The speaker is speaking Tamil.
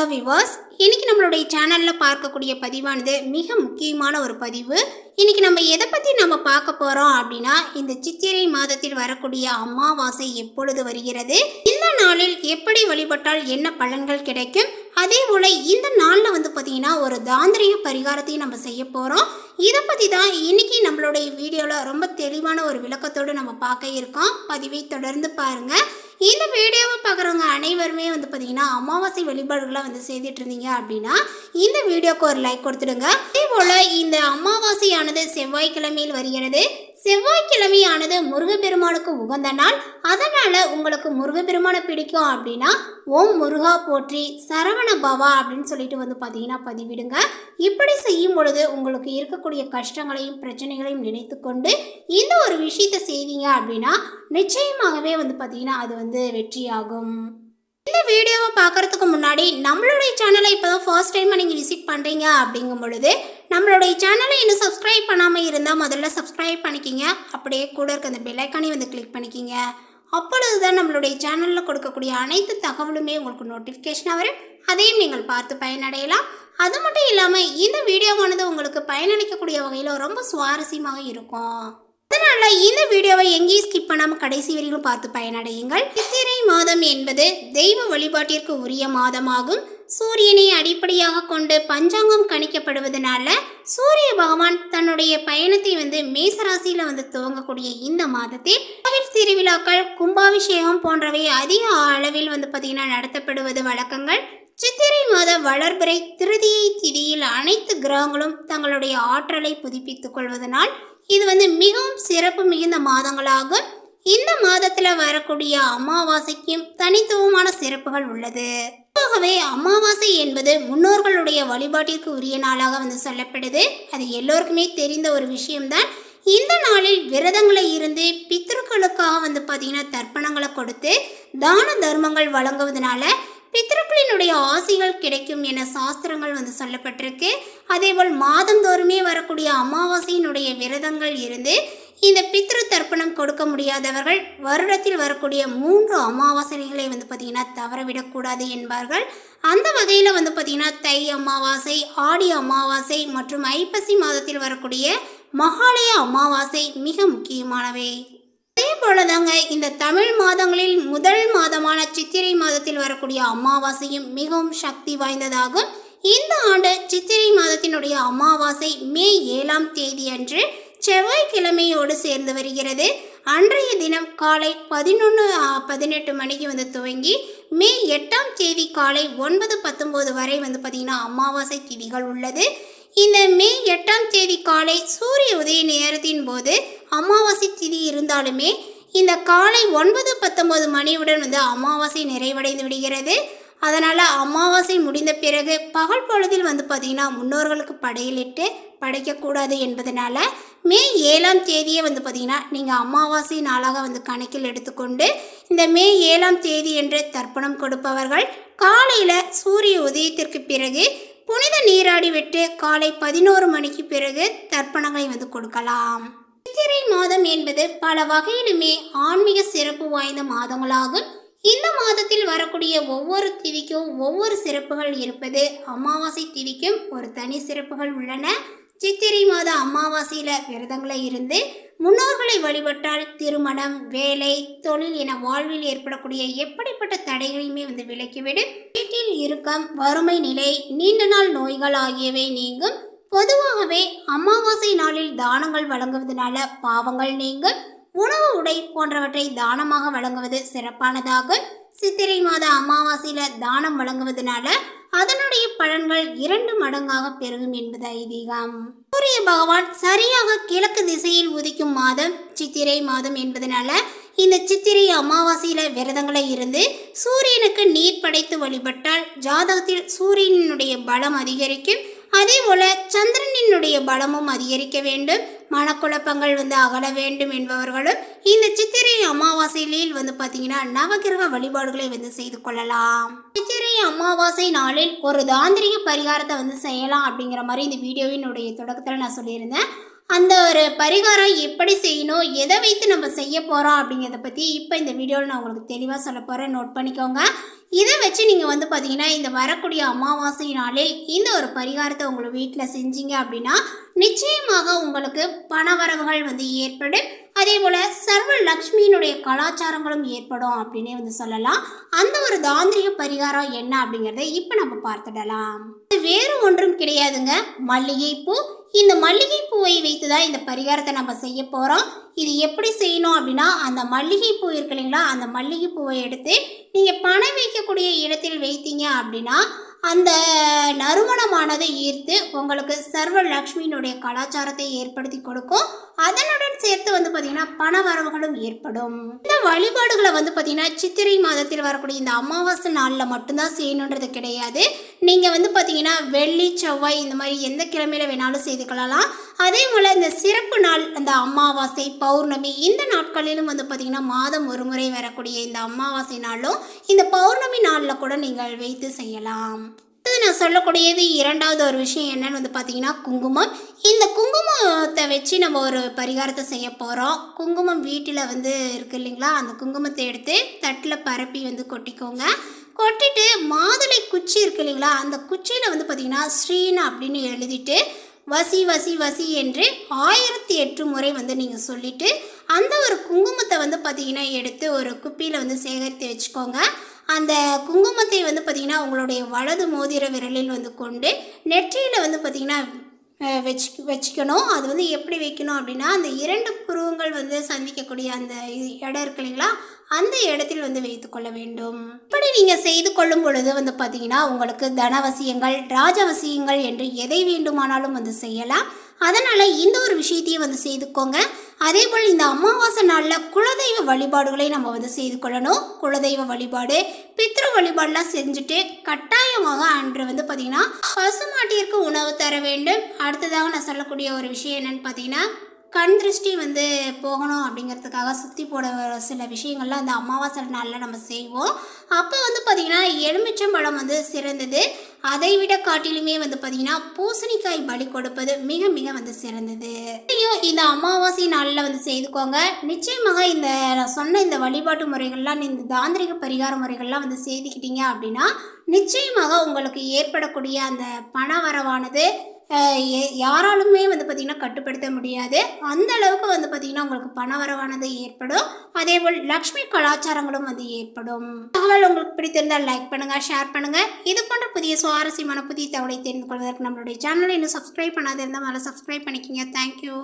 ஹலோ விவாஸ் இன்னைக்கு நம்மளுடைய சேனலில் பார்க்கக்கூடிய பதிவானது மிக முக்கியமான ஒரு பதிவு. இன்னைக்கு நம்ம எதை பற்றி நம்ம பார்க்க போகிறோம் அப்படின்னா இந்த சித்திரை மாதத்தில் வரக்கூடிய அமாவாசை எப்பொழுது வருகிறது? இந்த நாளில் எப்படி வழிபட்டால் என்ன பலன்கள் கிடைக்கும்? அதே போல் இந்த நாளில் வந்து பார்த்திங்கன்னா ஒரு தாந்திரிய பரிகாரத்தையும் நம்ம செய்ய போகிறோம் இதை பற்றி தான் இன்னைக்கு நம்மளுடைய வீடியோவில் ரொம்ப தெளிவான ஒரு விளக்கத்தோடு நம்ம பார்க்க இருக்கோம். பதிவை தொடர்ந்து பாருங்கள் இந்த வீடியோவை பார்க்குறவங்க அனைவருமே வந்து பார்த்தீங்கன்னா அமாவாசை வழிபாடுகளாக வந்து செய்துட்டு இருந்தீங்க அப்படின்னா இந்த வீடியோக்கு ஒரு லைக் கொடுத்துடுங்க. அதே போல் இந்த அமாவாசையானது செவ்வாய்க்கிழமையில் வருகிறது. செவ்வாய்க்கிழமையானது முருகப்பெருமானுக்கு உகந்த நாள். அதனால் உங்களுக்கு முருகப்பெருமானை பிடிக்கும் அப்படின்னா ஓம் முருகா போற்றி சரவண பவா அப்படின்னு சொல்லிட்டு வந்து பார்த்தீங்கன்னா பதிவிடுங்க. இப்படி செய்யும் பொழுது உங்களுக்கு இருக்கக்கூடிய கஷ்டங்களையும் பிரச்சனைகளையும் நினைத்து கொண்டு இந்த ஒரு விஷயத்தை செய்வீங்க அப்படின்னா நிச்சயமாகவே வந்து பார்த்தீங்கன்னா அது வந்து வெற்றியாகும். இந்த வீடியோவை பார்க்கறதுக்கு முன்னாடி நம்மளுடைய சேனலை இப்போ தான் ஃபர்ஸ்ட் டைம் நீங்கள் விசிட் பண்ணுறீங்க அப்படிங்கும் பொழுது நம்மளுடைய சேனலை இன்னும் சப்ஸ்கிரைப் பண்ணாமல் இருந்தால் முதல்ல சப்ஸ்கிரைப் பண்ணிக்கிங்க. அப்படியே கூட இருக்க அந்த பெல்லைக்கானே வந்து கிளிக் பண்ணிக்கிங்க. அப்பொழுது தான் நம்மளுடைய சேனலில் கொடுக்கக்கூடிய அனைத்து தகவலுமே உங்களுக்கு நோட்டிஃபிகேஷனாக வரும். அதையும் நீங்கள் பார்த்து பயனடையலாம். அது மட்டும் இல்லாமல் இந்த வீடியோவானது உங்களுக்கு பயனளிக்கக்கூடிய வகையில் ரொம்ப சுவாரஸ்யமாக இருக்கும். அதனால இந்த வீடியோவை எங்கேயும் ஸ்கிப் பண்ணாமல் கடைசி வரையிலும் பார்த்து பயனடையுங்கள். சித்திரை மாதம் என்பது தெய்வ வழிபாட்டிற்கு உரிய மாதமாகும். சூரியனை அடிப்படையாக கொண்டு பஞ்சாங்கம் கணிக்கப்படுவதனால சூரிய பகவான் தன்னுடைய பயணத்தை வந்து மேசராசியில் வந்து துவங்கக்கூடிய இந்த மாதத்தில் கோவில் திருவிழாக்கள் கும்பாபிஷேகம் போன்றவை அதிக அளவில் வந்து பார்த்திங்கன்னா நடத்தப்படுவது வழக்கங்கள். சித்திரை மாத வளர்பிறை திருதியை திதியில் அனைத்து கிரகங்களும் தங்களுடைய ஆற்றலை புதுப்பித்துக் கொள்வதனால் இது வந்து மிகவும் சிறப்பு மிகுந்த மாதங்களாகும். இந்த மாதத்தில் வரக்கூடிய அமாவாசைக்கும் தனித்துவமான சிறப்புகள் உள்ளது. பொதுவாகவே அமாவாசை என்பது முன்னோர்களுடைய வழிபாட்டிற்கு உரிய நாளாக வந்து சொல்லப்படுது. அது எல்லோருக்குமே தெரிந்த ஒரு விஷயம்தான். இந்த நாளில் விரதங்களை இருந்து பித்ருக்களுக்காக வந்து பார்த்திங்கன்னா தர்ப்பணங்களை கொடுத்து தான தர்மங்கள் வழங்குவதனால பித்ருக்களினுடைய ஆசைகள் கிடைக்கும் என சாஸ்திரங்கள் வந்து சொல்லப்பட்டிருக்கு. அதேபோல் மாதந்தோறுமே வரக்கூடிய அமாவாசையினுடைய விரதங்கள் இருந்து இந்த பித்ரு தர்ப்பணம் கொடுக்க முடியாதவர்கள் வருடத்தில் வரக்கூடிய மூன்று அமாவாசைகளை வந்து பார்த்திங்கன்னா தவறவிடக்கூடாது என்பார்கள். அந்த வகையில் வந்து பார்த்திங்கன்னா தை அமாவாசை ஆடி அமாவாசை மற்றும் ஐப்பசி மாதத்தில் வரக்கூடிய மகாலய அமாவாசை மிக முக்கியமானவை. அதே போலதாங்க இந்த தமிழ் மாதங்களில் முதல் மாதமான சித்திரை மாதத்தில் வரக்கூடிய அமாவாசையும் மிகவும் சக்தி வாய்ந்ததாகும். இந்த ஆண்டு சித்திரை மாதத்தினுடைய அமாவாசை மே ஏழாம் தேதி அன்று செவ்வாய்க்கிழமையோடு சேர்ந்து வருகிறது. அன்றைய தினம் காலை பதினொன்று பதினெட்டு மணிக்கு வந்து துவங்கி மே எட்டாம் தேதி காலை ஒன்பது பத்தொம்போது வரை வந்து பார்த்திங்கன்னா அமாவாசை திதிகள் உள்ளது. இந்த மே எட்டாம் தேதி காலை சூரிய உதய நேரத்தின் போது அமாவாசை திதி இருந்தாலுமே இந்த காலை ஒன்பது பத்தொம்போது மணியுடன் வந்து அமாவாசை நிறைவடைந்து விடுகிறது. அதனால் அமாவாசை முடிந்த பிறகு பகல் பொழுதில் வந்து பார்த்திங்கன்னா முன்னோர்களுக்கு படையலிட்டு படைக்கக்கூடாது என்பதனால மே ஏழாம் தேதியே வந்து பார்த்திங்கன்னா நீங்கள் அமாவாசை நாளாக வந்து கணக்கில் எடுத்துக்கொண்டு இந்த மே ஏழாம் தேதி என்று தர்ப்பணம் கொடுப்பவர்கள் காலையில் சூரிய உதயத்திற்கு பிறகு புனித நீராடி விட்டு காலை பதினோரு மணிக்கு பிறகு தர்ப்பணங்களை வந்து கொடுக்கலாம். சித்திரை மாதம் என்பது பல வகையிலுமே ஆன்மீக சிறப்பு வாய்ந்த மாதங்களாகும். இந்த மாதத்தில் வரக்கூடிய ஒவ்வொரு திதிக்கும் ஒவ்வொரு சிறப்புகள் இருப்பது அமாவாசை திதிக்கும் ஒரு தனி சிறப்புகள் உள்ளன. சித்திரை மாத அமாவாசையில் விரதங்களை இருந்து முன்னோர்களை வழிபட்டால் திருமணம் வேலை தொழில் என வாழ்வில் ஏற்படக்கூடிய எப்படிப்பட்ட தடைகளையுமே வந்து விலக்கிவிடும். வீட்டில் இருக்கம் வறுமை நிலை நீண்ட நாள் நோய்கள் ஆகியவை நீங்கும். பொதுவாகவே அமாவாசை நாளில் தானங்கள் வழங்குவதனால பாவங்கள் நீங்கும். உணவு உடை போன்றவற்றை தானமாக வழங்குவது சிறப்பானதாகும். சித்திரை மாத அமாவாசையில் தானம் வழங்குவதனால அதனுடைய பலன்கள் இரண்டு மடங்காக பெருகும் என்பது ஐதீகம். சூரிய பகவான் சரியாக கிழக்கு திசையில் உதிக்கும் மாதம் சித்திரை மாதம் என்பதனால இந்த சித்திரை அமாவாசையில விரதங்களை இருந்து சூரியனுக்கு நீர் படைத்து வழிபட்டால் ஜாதகத்தில் சூரியனுடைய பலம் அதிகரிக்கும் அதே போல சந்திரனினுடைய பலமும் அதிகரிக்க வேண்டும். மனக்குழப்பங்கள் வந்து அகல வேண்டும் என்பவர்களும் இந்த சித்திரை அமாவாசையில் வந்து பார்த்தீங்கன்னா நவகிரக வழிபாடுகளை வந்து செய்து கொள்ளலாம். சித்திரை அமாவாசை நாளில் ஒரு தாந்திரிக பரிகாரத்தை வந்து செய்யலாம் அப்படிங்கிற மாதிரி இந்த வீடியோவினுடைய தொடக்கத்தில் நான் சொல்லியிருந்தேன். அந்த ஒரு பரிகாரம் எப்படி செய்யணும் எதை வைத்து நம்ம செய்ய போகிறோம் அப்படிங்கிறத பற்றி இப்போ இந்த வீடியோவில் நான் உங்களுக்கு தெளிவாக சொல்ல போகிறேன் நோட் பண்ணிக்கோங்க. இதை வச்சு நீங்கள் வந்து பார்த்தீங்கன்னா இந்த வரக்கூடிய அமாவாசை நாளில் இந்த ஒரு பரிகாரத்தை உங்களை வீட்டில் செஞ்சீங்க அப்படின்னா நிச்சயமாக உங்களுக்கு பணவரவுகள் வந்து ஏற்படும். அதே போல் சர்வ லக்ஷ்மியினுடைய கலாச்சாரங்களும் ஏற்படும் அப்படின்னே வந்து சொல்லலாம். அந்த ஒரு தாந்திரிக பரிகாரம் என்ன அப்படிங்கிறத இப்போ நம்ம பார்த்துடலாம். இது வேறு ஒன்றும் கிடையாதுங்க. மல்லிகைப்பூ இந்த மல்லிகைப்பூவை வைத்து தான் இந்த பரிகாரத்தை நம்ம செய்ய போகிறோம் இது எப்படி செய்யணும் அப்படின்னா அந்த மல்லிகைப்பூ இருக்கு இல்லைங்களா அந்த மல்லிகைப்பூவை எடுத்து நீங்கள் பணம் வைக்கக்கூடிய இடத்தில் வைத்தீங்க அப்படின்னா அந்த நறுமணமானதை ஈர்த்து உங்களுக்கு சர்வ லக்ஷ்மியினுடைய கலாச்சாரத்தை ஏற்படுத்தி கொடுக்கும். அதனுடன் சேர்த்து வந்து பார்த்திங்கன்னா பண வரவுகளும் ஏற்படும். இந்த வழிபாடுகளை வந்து பார்த்திங்கன்னா சித்திரை மாதத்தில் வரக்கூடிய இந்த அமாவாசை நாளில் மட்டும்தான் செய்யணுன்றது கிடையாது. நீங்கள் வந்து பார்த்திங்கன்னா வெள்ளி செவ்வாய் இந்த மாதிரி எந்த கிழமையில வேணாலும் செய்து கொள்ளலாம் அதே போல் இந்த சிறப்பு நாள் அந்த அமாவாசை பௌர்ணமி இந்த நாட்களிலும் வந்து பார்த்திங்கன்னா மாதம் ஒரு முறை வரக்கூடிய இந்த அமாவாசை நாளும் இந்த பௌர்ணமி நாளில் கூட நீங்கள் வைத்து செய்யலாம். அடுத்தது நான் சொல்லக்கூடியது இரண்டாவது ஒரு விஷயம் என்னன்னு வந்து பார்த்தீங்கன்னா குங்குமம். இந்த குங்குமத்தை வச்சு நம்ம ஒரு பரிகாரத்தை செய்ய போகிறோம் குங்குமம் வீட்டில் வந்து இருக்கு இல்லைங்களா? அந்த குங்குமத்தை எடுத்து தட்டில் பரப்பி வந்து கொட்டிக்கோங்க. கொட்டிட்டு மாதுளை குச்சி இருக்கு இல்லைங்களா? அந்த குச்சியில் வந்து பார்த்தீங்கன்னா ஸ்ரீன் அப்படின்னு எழுதிட்டு வசி வசி வசி என்று ஆயிரத்தி எட்டு முறை வந்து நீங்கள் சொல்லிட்டு அந்த ஒரு குங்குமத்தை வந்து பார்த்திங்கன்னா எடுத்து ஒரு குப்பியில் வந்து சேகரித்து வச்சுக்கோங்க. அந்த குங்குமத்தை வந்து பார்த்திங்கன்னா உங்களுடைய வலது மோதிர விரலில் வந்து கொண்டு நெற்றியில் வந்து பார்த்திங்கன்னா வச்சு வச்சுக்கணும். அது வந்து எப்படி வைக்கணும் அப்படின்னா அந்த இரண்டு புருவங்கள் வந்து சந்திக்கக்கூடிய அந்த இடம் இருக்கு இல்லைங்களா? அந்த இடத்தில் வந்து வைத்துக்கொள்ள வேண்டும். இப்படி நீங்கள் செய்து கொள்ளும் பொழுது வந்து பார்த்தீங்கன்னா உங்களுக்கு தனவசியங்கள் ராஜவசியங்கள் என்று எதை வேண்டுமானாலும் வந்து செய்யலாம். அதனால் இந்த ஒரு விஷயத்தையும் வந்து செய்துக்கோங்க. அதே போல் இந்த அமாவாசை நாளில் குலதெய்வ வழிபாடுகளை நம்ம வந்து செய்து கொள்ளணும். குலதெய்வ வழிபாடு பித்ரு வழிபாடெலாம் செஞ்சுட்டு கட்டாயமாக அன்று வந்து பார்த்திங்கன்னா பசுமாட்டிற்கு உணவு தர வேண்டும். அடுத்ததாக நான் சொல்லக்கூடிய ஒரு விஷயம் என்னென்னு பார்த்தீங்கன்னா கண் திருஷ்டி வந்து போகணும் அப்படிங்கிறதுக்காக சுற்றி போட சில விஷயங்கள்லாம் அந்த அமாவாசை நாளில் நம்ம செய்வோம். அப்போ வந்து பார்த்திங்கன்னா எலுமிச்சம்பழம் வந்து சிறந்தது. அதை விட காட்டிலுமே வந்து பார்த்திங்கன்னா பூசணிக்காய் பலி கொடுப்பது மிக மிக வந்து சிறந்தது. இந்த அமாவாசை நாளில் வந்து செய்துக்கோங்க. நிச்சயமாக இந்த நான் சொன்ன இந்த வழிபாட்டு முறைகள்லாம் இந்த தாந்திரிக பரிகார முறைகள்லாம் வந்து செய்துக்கிட்டீங்க அப்படின்னா நிச்சயமாக உங்களுக்கு ஏற்படக்கூடிய அந்த பண வரவானது யாராலுமே வந்து பார்த்திங்கன்னா கட்டுப்படுத்த முடியாது. அந்த அளவுக்கு வந்து பார்த்திங்கன்னா உங்களுக்கு பண வரவானது ஏற்படும். அதே போல் லக்ஷ்மி கலாச்சாரங்களும் வந்து ஏற்படும். தகவல் உங்களுக்கு பிடித்திருந்தால் லைக் பண்ணுங்கள் ஷேர் பண்ணுங்கள் இது போன்ற புதிய சுவாரஸ்யமான புதிய தகவலை தெரிந்து கொள்வதற்கு நம்மளுடைய சேனலை இன்னும் சப்ஸ்கிரைப் பண்ணாத இருந்தால் மேலே சப்ஸ்கிரைப் பண்ணிக்கிங்க தேங்க்யூ